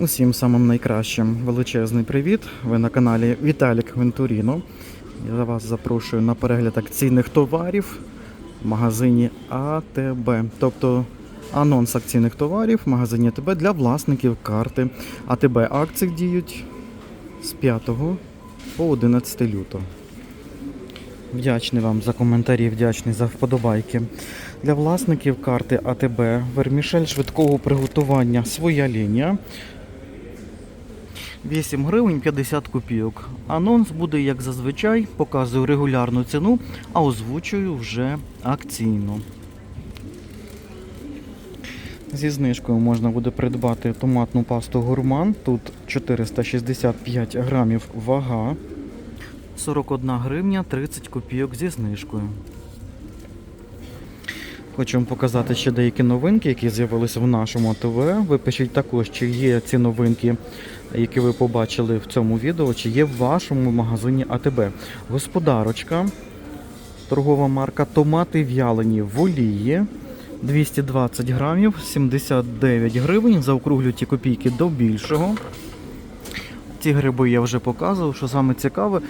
Усім самим найкращим величезний привіт. Ви на каналі Віталік Вентуріно. Я вас запрошую на перегляд акційних товарів в магазині АТБ. Тобто анонс акційних товарів в магазині АТБ для власників карти АТБ. Акції діють з 5 по 11 лютого. Вдячний вам за коментарі, вдячний за вподобайки. Для власників карти АТБ вермішель швидкого приготування своя лінія. 8 гривень 50 копійок. Анонс буде як зазвичай, показую регулярну ціну, а озвучую вже акційно. Зі знижкою можна буде придбати томатну пасту гурман. Тут 465 грамів вага. 41 гривня 30 копійок зі знижкою. Хочу вам показати ще деякі новинки, які з'явилися в нашому АТВ. Ви пишіть також, чи є ці новинки, які ви побачили в цьому відео, чи є в вашому магазині АТБ. Господарочка, торгова марка Томати в'ялені в олії. 220 грамів, 79 гривень. Заокруглю ті копійки до більшого. Ці гриби я вже показував, що саме цікаве.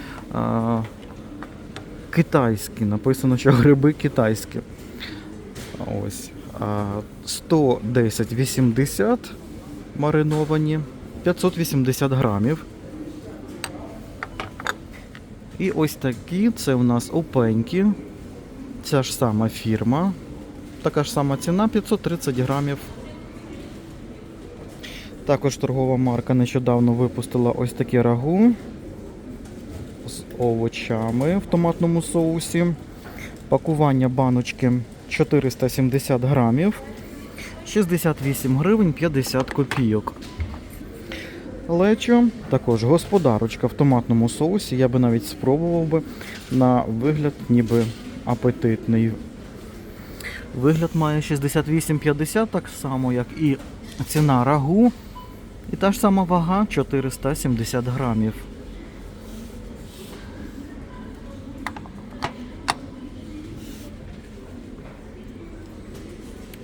Китайські. Написано, що гриби китайські. Ось. А, 110,80 мариновані, 580 грамів. І ось такі, це у нас опенькі. Ця ж сама фірма. Така ж сама ціна 530 грамів. Також торгова марка нещодавно випустила ось такі рагу з овочами в томатному соусі. Пакування баночки 470 грамів, 68 гривень 50 копійок. Лечо, також господарочка в томатному соусі. Я би навіть спробував би на вигляд, ніби апетитний. Вигляд має 68,50, так само, як і ціна рагу. І та ж сама вага 470 грамів.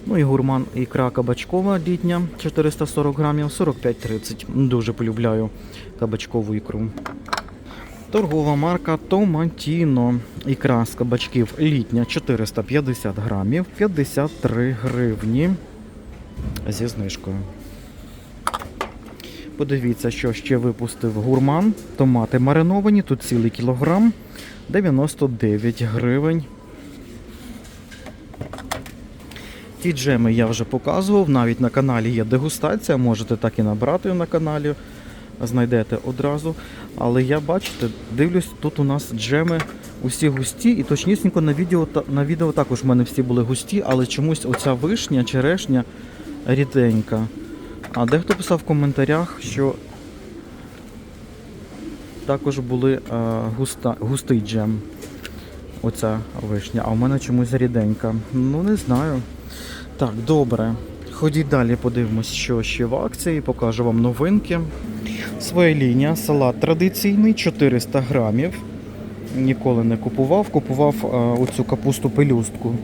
Ну і гурман ікра кабачкова літня 440 грамів, 45,30. Дуже полюбляю кабачкову ікру. Торгова марка Томатіно. Ікра з кабачків літня 450 грамів, 53 гривні зі знижкою. Подивіться, що ще випустив гурман. Томати мариновані, тут цілий кілограм, 99 гривень. Ті джеми я вже показував, навіть на каналі є дегустація, можете так і набрати на каналі, знайдете одразу. Але я бачите, дивлюсь, тут у нас джеми усі густі, і точнісінько на відео, на відео також в мене всі були густі, але чомусь оця вишня, черешня ріденька. А дехто писав в коментарях, що також були е, густа, густий джем. Оця вишня, а в мене чомусь ріденька. Ну не знаю. Так, добре. Ходіть далі, подивимось, що ще в акції, покажу вам новинки. Своя лінія, салат традиційний, 400 грамів. Ніколи не купував. Купував е, оцю капусту пелюстку.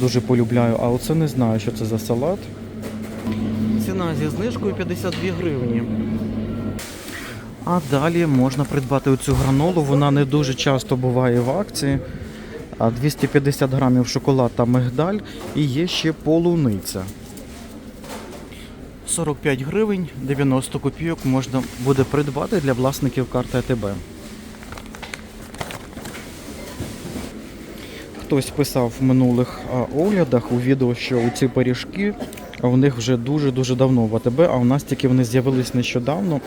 Дуже полюбляю, а оце не знаю, що це за салат. Ціна зі знижкою 52 гривні. А далі можна придбати оцю гранолу. Вона не дуже часто буває в акції. А 250 грамів шоколад та мигдаль і є ще полуниця. 45 гривень 90 копійок можна буде придбати для власників карти АТБ. Хтось писав в минулих оглядах у відео, що у ці пиріжки в них вже дуже-дуже давно в АТБ, а у нас тільки вони з'явились нещодавно.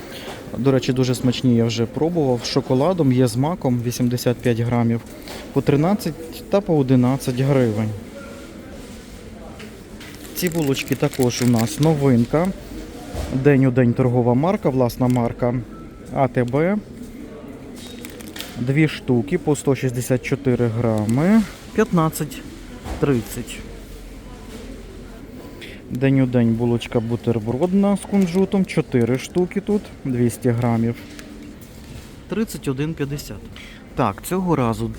До речі, дуже смачні я вже пробував. З шоколадом є з маком 85 грамів по 13 та по 11 гривень. Ці булочки також у нас новинка. День у день торгова марка, власна марка АТБ. Дві штуки по 164 грами. 15,30. День у день булочка бутербродна з кунжутом. 4 штуки тут, 200 грамів. 31,50. Так, цього разу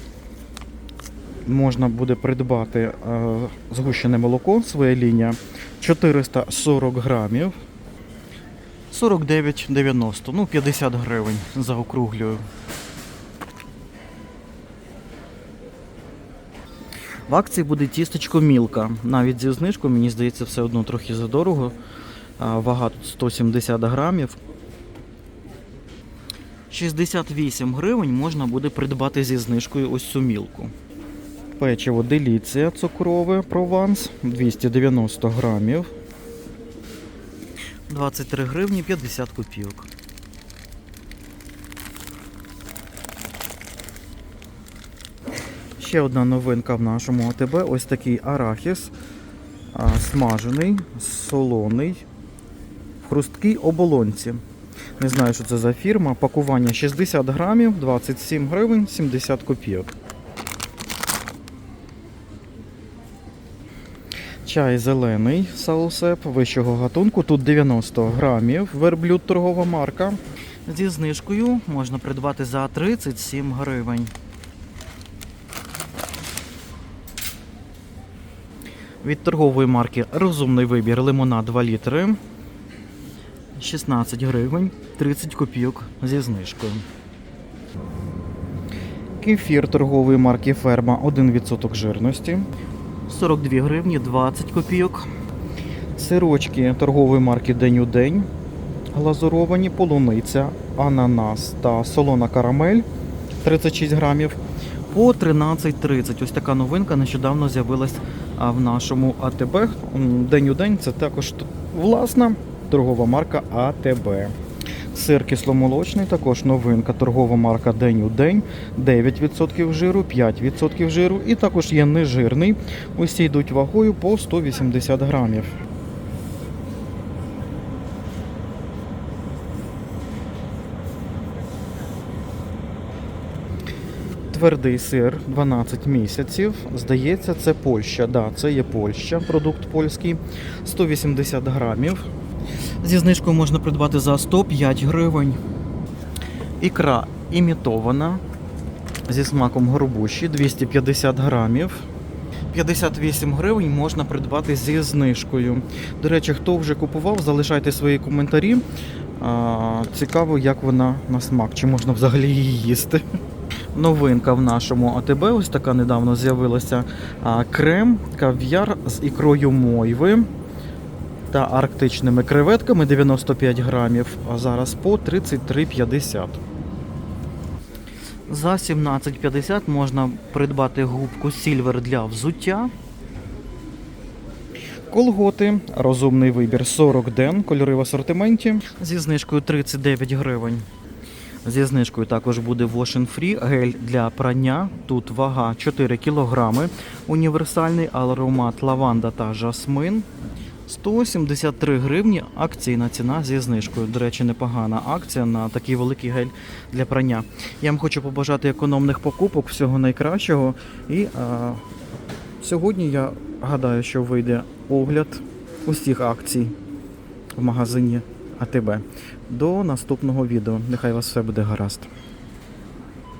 можна буде придбати е, згущене молоко, своя лінія 440 грамів. 49,90. Ну, 50 гривень заокруглюю. В акції буде тістечко Мілка. Навіть зі знижкою, мені здається, все одно трохи задорого. Вага тут 170 грамів. 68 гривень можна буде придбати зі знижкою ось цю мілку. Печиво деліція цукрове прованс 290 грамів. 23 гривні 50 копійок. Ще одна новинка в нашому АТБ. Ось такий арахіс смажений, солоний, в хрусткій оболонці. Не знаю, що це за фірма. Пакування 60 грамів, 27 гривень, 70 копійок. Чай зелений саусеп вищого гатунку. Тут 90 грамів. Верблюд торгова марка. Зі знижкою можна придбати за 37 гривень. Від торгової марки Розумний вибір лимона 2 літри. 16 гривень, 30 копійок зі знижкою. Кефір торгової марки Ферма 1% жирності. 42 гривні 20 копійок. Сирочки торгової марки День у день. Глазуровані, полуниця, ананас та солона карамель 36 грамів. По 13.30. Ось така новинка нещодавно з'явилась в нашому АТБ. День у день це також власна торгова марка АТБ. Сир кисломолочний, також новинка, торгова марка День у день, 9% жиру, 5% жиру і також є нежирний. Усі йдуть вагою по 180 грамів. Твердий сир 12 місяців. Здається, це Польща. Да, це є Польща, продукт польський. 180 грамів. Зі знижкою можна придбати за 105 гривень. Ікра імітована зі смаком горбуші 250 грамів. 58 гривень можна придбати зі знижкою. До речі, хто вже купував, залишайте свої коментарі. Цікаво, як вона на смак, чи можна взагалі її їсти. Новинка в нашому АТБ, ось така недавно з'явилася крем, кав'яр з ікрою мойви та арктичними креветками 95 грамів, а зараз по 33,50. За 17,50 можна придбати губку Silver для взуття. Колготи, розумний вибір 40 ден, кольори в асортименті. Зі знижкою 39 гривень. Зі знижкою також буде Wash Free, гель для прання. Тут вага 4 кг. Універсальний аромат лаванда та жасмин. 173 гривні акційна ціна зі знижкою. До речі, непогана акція на такий великий гель для прання. Я вам хочу побажати економних покупок, всього найкращого. І а, сьогодні я гадаю, що вийде огляд усіх акцій в магазині АТБ. До наступного відео. Нехай вас все буде гаразд.